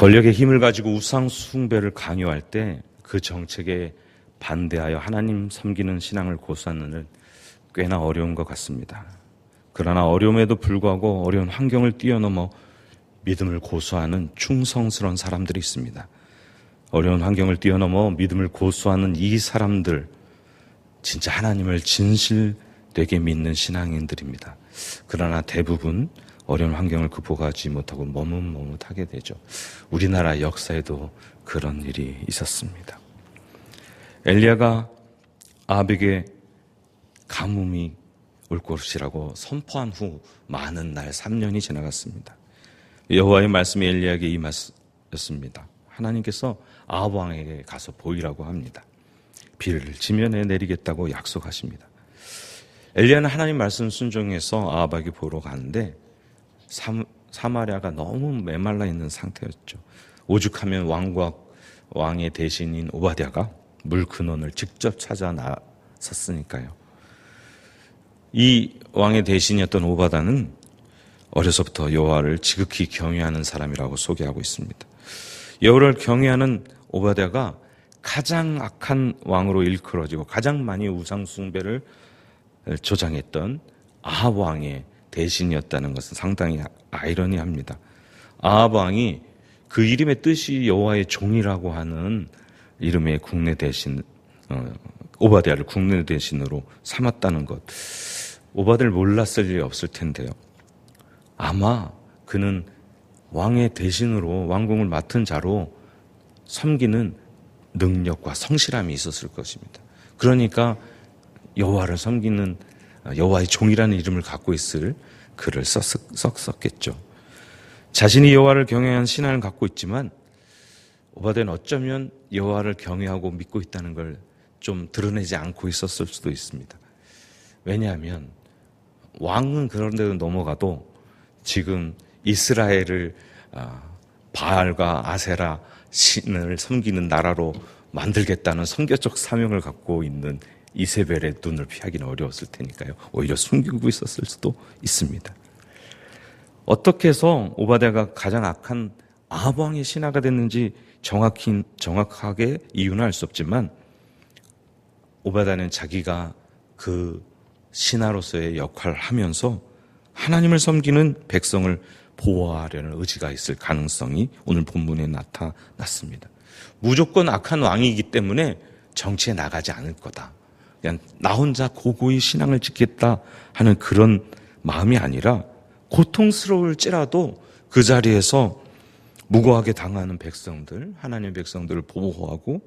권력의 힘을 가지고 우상 숭배를 강요할 때 그 정책에 반대하여 하나님 섬기는 신앙을 고수하는 꽤나 어려운 것 같습니다. 그러나 어려움에도 불구하고 어려운 환경을 뛰어넘어 믿음을 고수하는 충성스러운 사람들이 있습니다. 어려운 환경을 뛰어넘어 믿음을 고수하는 이 사람들, 진짜 하나님을 진실되게 믿는 신앙인들입니다. 그러나 대부분 어려운 환경을 극복하지 못하고 머뭇머뭇하게 되죠. 우리나라 역사에도 그런 일이 있었습니다. 엘리야가 아합에게 가뭄이 올 것이라고 선포한 후 많은 날 3년이 지나갔습니다. 여호와의 말씀이 엘리야에게 임하였습니다. 하나님께서 아합 왕에게 가서 보이라고 합니다. 비를 지면에 내리겠다고 약속하십니다. 엘리야는 하나님 말씀 순종해서 아합에게 보러 가는데 사마리아가 너무 메말라 있는 상태였죠. 오죽하면 왕과 왕의 대신인 오바댜가 물 근원을 직접 찾아 나섰으니까요. 이 왕의 대신이었던 오바다는 어려서부터 여호와를 지극히 경외하는 사람이라고 소개하고 있습니다. 여호와를 경외하는 오바댜가 가장 악한 왕으로 일컬어지고 가장 많이 우상 숭배를 조장했던 아합 왕의 대신이었다는 것은 상당히 아이러니합니다. 아합 왕이 그 이름의 뜻이 여호와의 종이라고 하는 이름의 국내 대신 어, 오바댜를 국내 대신으로 삼았다는 것. 오바드를 몰랐을 일이 없을 텐데요. 아마 그는 왕의 대신으로 왕궁을 맡은 자로 섬기는 능력과 성실함이 있었을 것입니다. 그러니까 여호와를 섬기는 여호와의 종이라는 이름을 갖고 있을 글을 썼었겠죠. 자신이 여호와를 경외한 신앙을 갖고 있지만 오바데는 어쩌면 여호와를 경외하고 믿고 있다는 걸 좀 드러내지 않고 있었을 수도 있습니다. 왜냐하면 왕은 그런 데로 넘어가도 지금 이스라엘을 아, 바알과 아세라 신을 섬기는 나라로 만들겠다는 선교적 사명을 갖고 있는 이세벨의 눈을 피하기는 어려웠을 테니까요. 오히려 숨기고 있었을 수도 있습니다. 어떻게 해서 오바데가 가장 악한 아방의 신하가 됐는지 정확히 정확하게 이유는 알 수 없지만 오바다는 자기가 그 신하로서의 역할을 하면서 하나님을 섬기는 백성을 보호하려는 의지가 있을 가능성이 오늘 본문에 나타났습니다. 무조건 악한 왕이기 때문에 정치에 나가지 않을 거다. 그냥 나 혼자 고고히 신앙을 지켰다 하는 그런 마음이 아니라 고통스러울지라도 그 자리에서 무고하게 당하는 백성들, 하나님의 백성들을 보호하고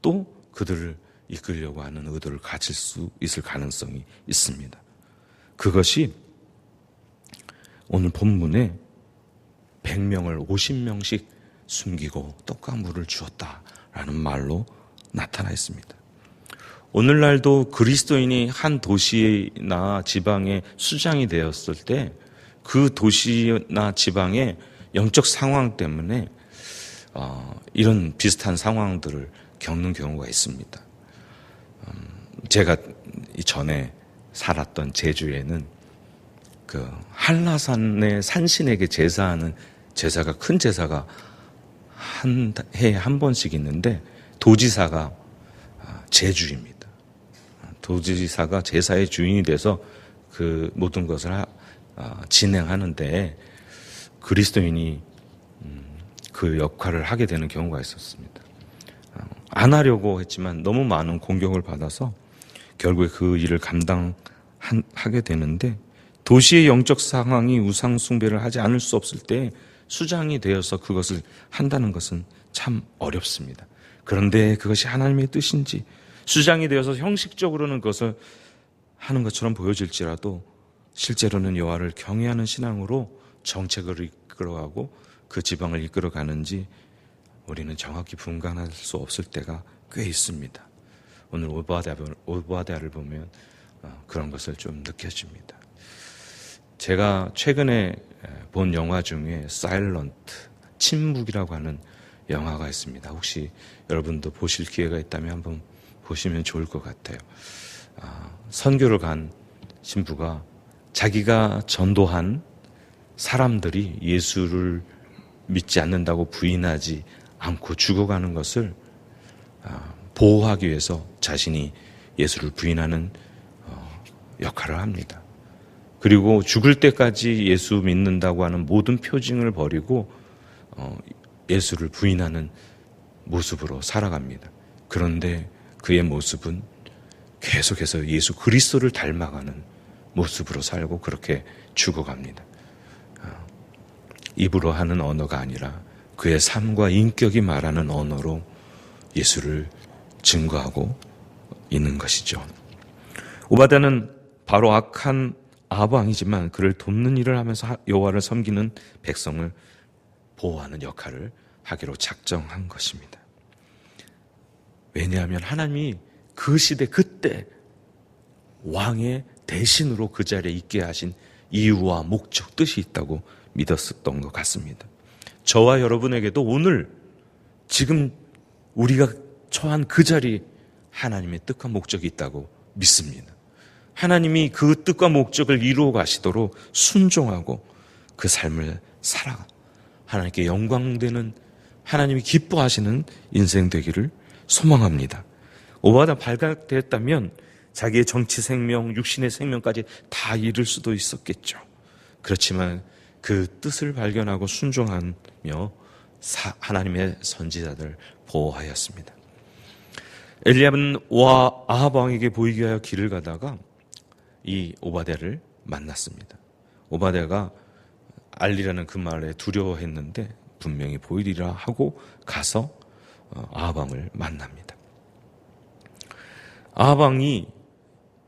또 그들을 이끌려고 하는 의도를 가질 수 있을 가능성이 있습니다. 그것이 오늘 본문에 100명을 50명씩 숨기고 떡과 물을 주었다라는 말로 나타나 있습니다. 오늘날도 그리스도인이 한 도시나 지방의 수장이 되었을 때 그 도시나 지방의 영적 상황 때문에 어, 이런 비슷한 상황들을 겪는 경우가 있습니다. 음, 제가 전에 살았던 제주에는 그 한라산의 산신에게 제사하는 제사가 큰 제사가 한 해에 한 번씩 있는데 도지사가 아, 제주입니다. 도지사가 제사의 주인이 돼서 그 모든 것을 하, 아, 진행하는데 그리스도인이 음, 그 역할을 하게 되는 경우가 있었습니다. 어, 안 하려고 했지만 너무 많은 공격을 받아서 결국에 그 일을 감당하게 되는데 도시의 영적 상황이 우상 숭배를 하지 않을 수 없을 때 수장이 되어서 그것을 한다는 것은 참 어렵습니다. 그런데 그것이 하나님의 뜻인지 수장이 되어서 형식적으로는 그것을 하는 것처럼 보여질지라도 실제로는 여호와를 경외하는 신앙으로 정책을 이끌어가고 그 지방을 이끌어가는지 우리는 정확히 분간할 수 없을 때가 꽤 있습니다. 오늘 오바데아 를 보면 어, 그런 것을 좀 느껴집니다. 제가 최근에 본 영화 중에 사일런트 침묵이라고 하는 영화가 있습니다. 혹시 여러분도 보실 기회가 있다면 한번 보시면 좋을 것 같아요. 아, 선교를 간 신부가 자기가 전도한 사람들이 예수를 믿지 않는다고 부인하지 않고 죽어가는 것을 아, 보호하기 위해서 자신이 예수를 부인하는 어, 역할을 합니다. 그리고 죽을 때까지 예수 믿는다고 하는 모든 표징을 버리고 어, 예수를 부인하는 모습으로 살아갑니다. 그런데 그의 모습은 계속해서 예수 그리스도를 닮아가는 모습으로 살고 그렇게 죽어갑니다. 어, 입으로 하는 언어가 아니라 그의 삶과 인격이 말하는 언어로 예수를 증거하고 있는 것이죠. 오바다는 바로 악한 아방이지만 그를 돕는 일을 하면서 여호와를 섬기는 백성을 보호하는 역할을 하기로 작정한 것입니다. 왜냐하면 하나님이 그 시대 그때 왕의 대신으로 그 자리에 있게 하신 이유와 목적 뜻이 있다고 믿었었던 것 같습니다. 저와 여러분에게도 오늘 지금 우리가 처한 그 자리 하나님의 뜻과 목적이 있다고 믿습니다. 하나님이 그 뜻과 목적을 이루어 가시도록 순종하고 그 삶을 살아가 하나님께 영광되는 하나님이 기뻐하시는 인생 되기를 소망합니다. 오바다 발각되었다면 자기의 정치 생명, 육신의 생명까지 다 잃을 수도 있었겠죠. 그렇지만 그 뜻을 발견하고 순종하며 하나님의 선지자들 보호하였습니다. 엘리압은 와 아합 왕에게 보이게 하여 길을 가다가 이 오바데를 만났습니다. 오바데가 알리라는 그 말에 두려워했는데 분명히 보이리라 하고 가서 어, 아합 왕을 만납니다. 아합 왕이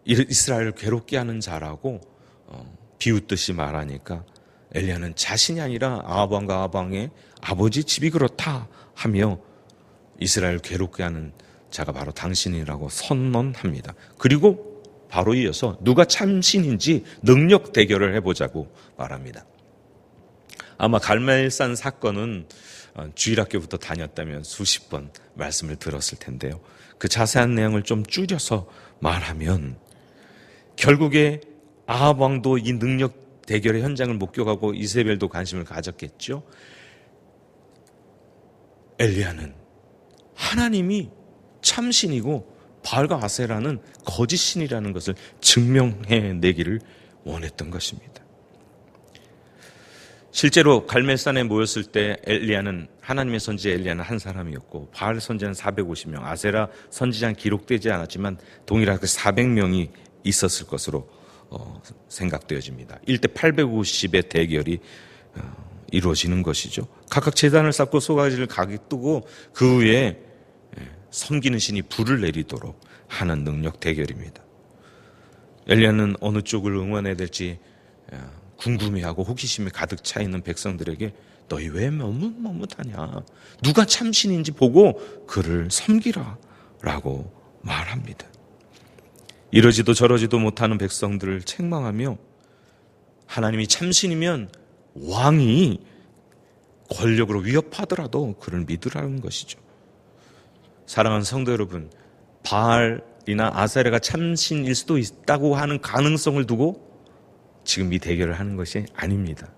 이스라엘을 괴롭게 하는 자라고 어, 비웃듯이 말하니까 엘리야는 자신이 아니라 아합 왕의 아버지 집이 그렇다 하며 이스라엘 을 괴롭게 하는 자가 바로 당신이라고 선언합니다. 그리고 바로 이어서 누가 참신인지 능력 대결을 해보자고 말합니다. 아마 갈멜산 사건은 어, 주일학교부터 다녔다면 수십 번 말씀을 들었을 텐데요. 그 자세한 내용을 좀 줄여서 말하면 결국에 아합 왕도 이 능력 대결의 현장을 목격하고 이세벨도 관심을 가졌겠죠. 엘리야는 하나님이 참신이고 바알과 아세라는 거짓신이라는 것을 증명해 내기를 원했던 것입니다. 실제로 갈멜산에 모였을 때 엘리야는 하나님의 선지 엘리야는 한 사람이었고 바알 선지자는 450명, 아세라 선지자는 기록되지 않았지만 동일하게 400명이 있었을 것으로 어, 생각되어집니다. 1대 850의 대결이 어, 이루어지는 것이죠. 각각 재단을 쌓고 소가지를 가게 뜨고 그 위에 예, 섬기는 신이 불을 내리도록 하는 능력 대결입니다. 엘리야는 어느 쪽을 응원해야 될지 어, 궁금해하고 호기심이 가득 차 있는 백성들에게 너희 왜 머뭇머뭇하냐? 누가 참신인지 보고 그를 섬기라. 라고 말합니다. 이러지도 저러지도 못하는 백성들을 책망하며 하나님이 참신이면 왕이 권력으로 위협하더라도 그를 믿으라는 것이죠. 사랑하는 성도 여러분, 바알이나 아사레가 참신일 수도 있다고 하는 가능성을 두고 지금 이 대결을 하는 것이 아닙니다.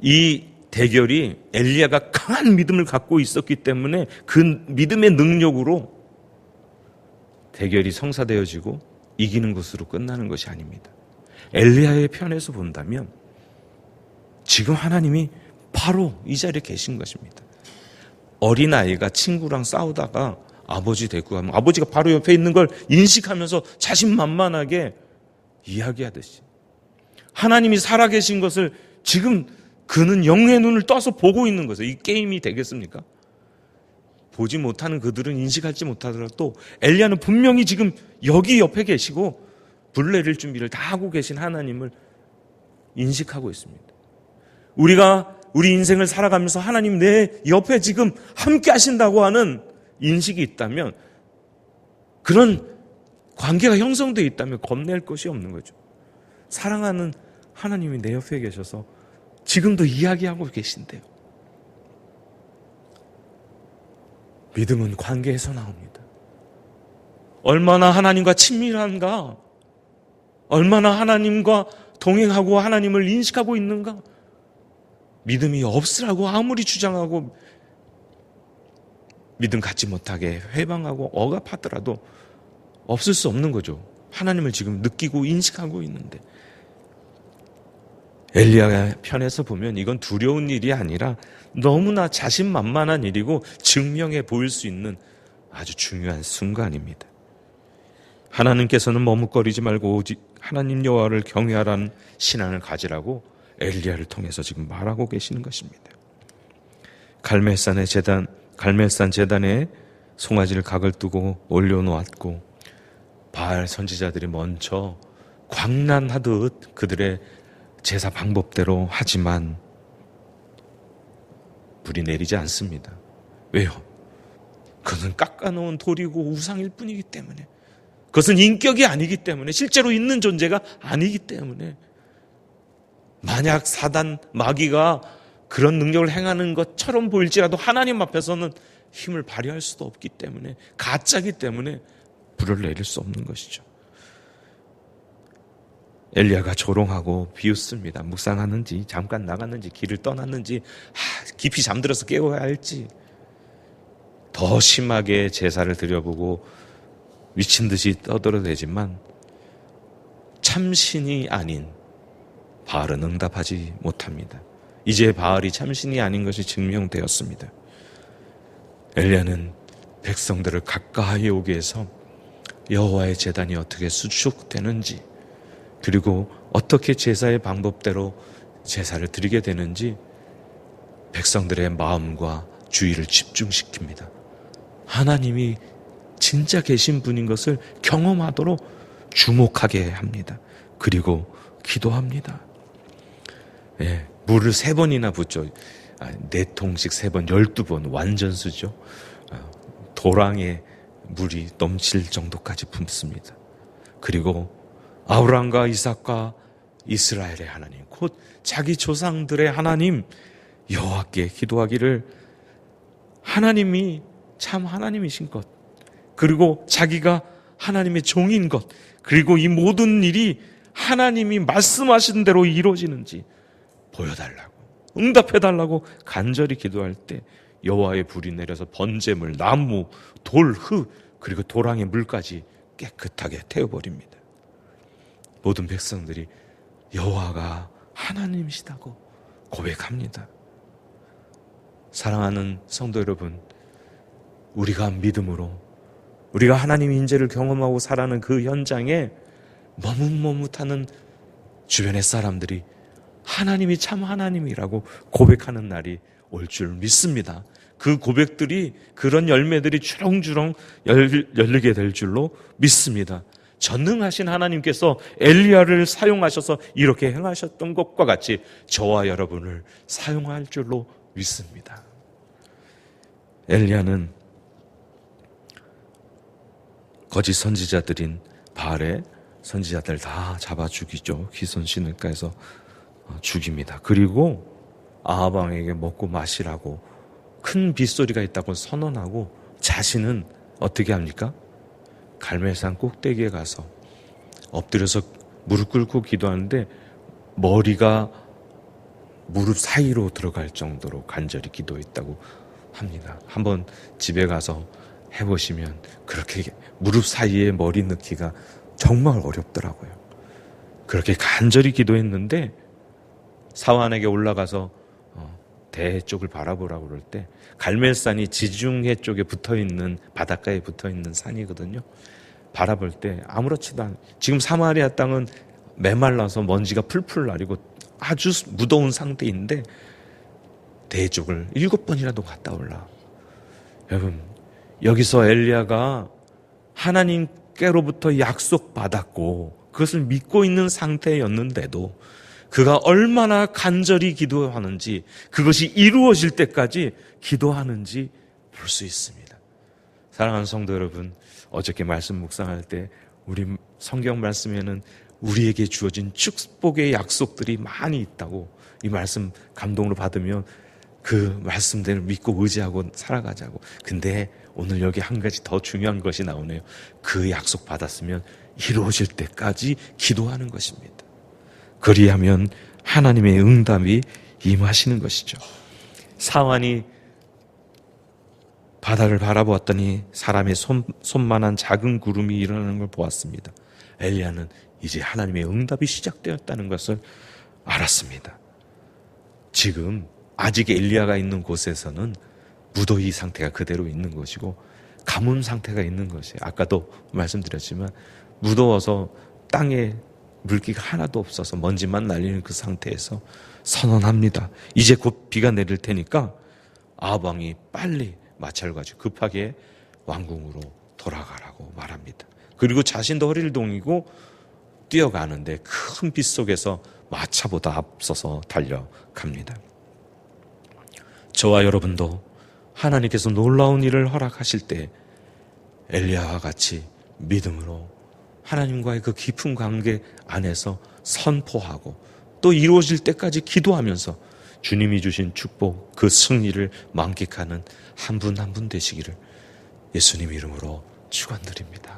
이 대결이 엘리야가 강한 믿음을 갖고 있었기 때문에 그 믿음의 능력으로 대결이 성사되어지고 이기는 것으로 끝나는 것이 아닙니다. 엘리야의 편에서 본다면 지금 하나님이 바로 이 자리에 계신 것입니다. 어린아이가 친구랑 싸우다가 아버지 대꾸 하면 아버지가 바로 옆에 있는 걸 인식하면서 자신만만하게 이야기하듯이 하나님이 살아계신 것을 지금 그는 영의 눈을 떠서 보고 있는 것을 이 게임이 되겠습니까? 보지 못하는 그들은 인식하지 못하더라도 엘리야는 분명히 지금 여기 옆에 계시고 불 내릴 준비를 다 하고 계신 하나님을 인식하고 있습니다. 우리가 우리 인생을 살아가면서 하나님 내 옆에 지금 함께 하신다고 하는 인식이 있다면 그런 관계가 형성되어 있다면 겁낼 것이 없는 거죠. 사랑하는 하나님이 내 옆에 계셔서 지금도 이야기하고 계신데요. 믿음은 관계에서 나옵니다. 얼마나 하나님과 친밀한가? 얼마나 하나님과 동행하고 하나님을 인식하고 있는가? 믿음이 없으라고 아무리 주장하고 믿음 갖지 못하게 회방하고 억압하더라도 없을 수 없는 거죠. 하나님을 지금 느끼고 인식하고 있는데 엘리야 편에서 보면 이건 두려운 일이 아니라 너무나 자신만만한 일이고 증명해 보일 수 있는 아주 중요한 순간입니다. 하나님께서는 머뭇거리지 말고 오직 하나님 여호와를 경외하라는 신앙을 가지라고 엘리야를 통해서 지금 말하고 계시는 것입니다. 갈멜산의 재단, 갈멜산 재단에 송아지를 각을 두고 올려놓았고 바알 선지자들이 먼저 광란하듯 그들의 제사 방법대로 하지만 불이 내리지 않습니다. 왜요? 그것은 깎아놓은 돌이고 우상일 뿐이기 때문에 그것은 인격이 아니기 때문에 실제로 있는 존재가 아니기 때문에 만약 사단 마귀가 그런 능력을 행하는 것처럼 보일지라도 하나님 앞에서는 힘을 발휘할 수도 없기 때문에 가짜기 때문에 불을 내릴 수 없는 것이죠. 엘리야가 조롱하고 비웃습니다. 묵상하는지 잠깐 나갔는지 길을 떠났는지 하, 깊이 잠들어서 깨워야 할지 더 심하게 제사를 드려보고 미친 듯이 떠들어대지만 참신이 아닌 바알은 응답하지 못합니다. 이제 바알이 참신이 아닌 것이 증명되었습니다. 엘리야는 백성들을 가까이 오게 해서 여호와의 재단이 어떻게 수축되는지 그리고 어떻게 제사의 방법대로 제사를 드리게 되는지 백성들의 마음과 주의를 집중시킵니다. 하나님이 진짜 계신 분인 것을 경험하도록 주목하게 합니다. 그리고 기도합니다. 예, 물을 세 번이나 붓죠. 아, 네 통씩 세 번, 열두 번, 완전수죠. 아, 도랑에 물이 넘칠 정도까지 붓습니다. 그리고 아브라함과 이삭과 이스라엘의 하나님, 곧 자기 조상들의 하나님 여호와께 기도하기를 하나님이 참 하나님이신 것, 그리고 자기가 하나님의 종인 것, 그리고 이 모든 일이 하나님이 말씀하신 대로 이루어지는지 보여달라고, 응답해달라고 간절히 기도할 때 여호와의 불이 내려서 번제물, 나무, 돌, 흙, 그리고 도랑의 물까지 깨끗하게 태워버립니다. 모든 백성들이 여호와가 하나님이시다고 고백합니다. 사랑하는 성도 여러분, 우리가 믿음으로 우리가 하나님 인재를 경험하고 살아가는 그 현장에 머뭇머뭇하는 주변의 사람들이 하나님이 참 하나님이라고 고백하는 날이 올 줄 믿습니다. 그 고백들이 그런 열매들이 주렁주렁 열리게 될 줄로 믿습니다. 전능하신 하나님께서 엘리야를 사용하셔서 이렇게 행하셨던 것과 같이 저와 여러분을 사용할 줄로 믿습니다. 엘리야는 거짓 선지자들인 바알의 선지자들 다 잡아 죽이죠. 기선신을가해서 어, 죽입니다. 그리고 아하방에게 먹고 마시라고 큰 빗소리가 있다고 선언하고 자신은 어떻게 합니까? 갈매산 꼭대기에 가서 엎드려서 무릎 꿇고 기도하는데 머리가 무릎 사이로 들어갈 정도로 간절히 기도했다고 합니다. 한번 집에 가서 해보시면 그렇게 무릎 사이에 머리 넣기가 정말 어렵더라고요. 그렇게 간절히 기도했는데 사환에게 올라가서 어, 대 쪽을 바라보라고 그럴 때 갈멜산이 지중해 쪽에 붙어 있는 바닷가에 붙어 있는 산이거든요. 바라볼 때 아무렇지도 않. 지금 사마리아 땅은 메말라서 먼지가 풀풀 나리고 아주 무더운 상태인데 대 쪽을 일곱 번이라도 갔다 올라. 여러분 여기서 엘리야가 하나님께로부터 약속 받았고 그것을 믿고 있는 상태였는데도 그가 얼마나 간절히 기도하는지 그것이 이루어질 때까지 기도하는지 볼 수 있습니다. 사랑하는 성도 여러분, 어저께 말씀 묵상할 때 우리 성경 말씀에는 우리에게 주어진 축복의 약속들이 많이 있다고 이 말씀 감동으로 받으면 그 말씀들을 믿고 의지하고 살아가자고. 근데 오늘 여기 한 가지 더 중요한 것이 나오네요. 그 약속 받았으면 이루어질 때까지 기도하는 것입니다. 그리하면 하나님의 응답이 임하시는 것이죠. 사환이 바다를 바라보았더니 사람의 손, 손만한 작은 구름이 일어나는 걸 보았습니다. 엘리야는 이제 하나님의 응답이 시작되었다는 것을 알았습니다. 지금 아직 엘리야가 있는 곳에서는 무더위 상태가 그대로 있는 것이고 가뭄 상태가 있는 것이 아까도 말씀드렸지만 무더워서 땅에 물기가 하나도 없어서 먼지만 날리는 그 상태에서 선언합니다. 이제 곧 비가 내릴 테니까 아방이 빨리 마차를 가지고 급하게 왕궁으로 돌아가라고 말합니다. 그리고 자신도 허리를 동이고 뛰어가는데 큰 빛 속에서 마차보다 앞서서 달려갑니다. 저와 여러분도 하나님께서 놀라운 일을 허락하실 때 엘리야와 같이 믿음으로 하나님과의 그 깊은 관계 안에서 선포하고 또 이루어질 때까지 기도하면서 주님이 주신 축복 그 승리를 만끽하는 한 분 한분 되시기를 예수님 이름으로 축원드립니다.